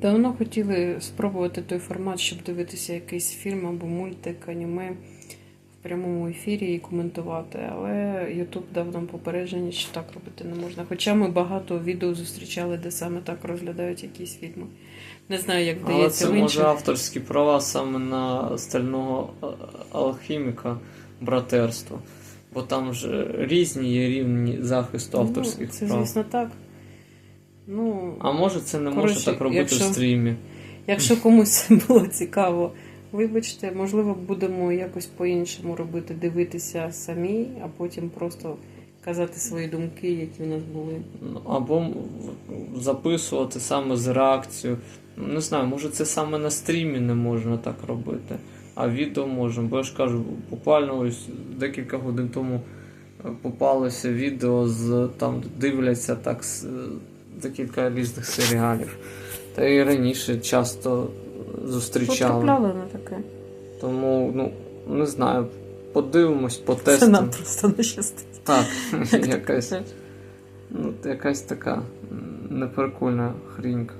Давно хотіли спробувати той формат, щоб дивитися якийсь фільм або мультик, аніме в прямому ефірі і коментувати, але YouTube дав нам попередження, що так робити не можна. Хоча ми багато відео зустрічали, де саме так розглядають якісь фільми. Не знаю, як Але вдається це в може авторські права саме на стального алхіміка братерство. Бо там ж різні є рівні захисту авторських ну, це, прав. звісно, так. Ну, А може це не Коротше, може так робити якщо- в стрімі. Якщо комусь це було цікаво, вибачте, можливо, будемо якось по-іншому робити, дивитися самі, а потім просто казати свої думки, які в нас були. Ну, Або записувати саме з реакцією. Не знаю, може це саме на стрімі не можна так робити, а відео можна. Бо я ж кажу, буквально ось декілька годин тому е, попалося відео з там дивляться так декілька різних серіалів. Та і раніше часто зустрічали. Потрапляли на таке. Тому, ну, не знаю, подивимось, Це нам просто не щастить. Так, якась, ну, якась така неприкольна хрінька.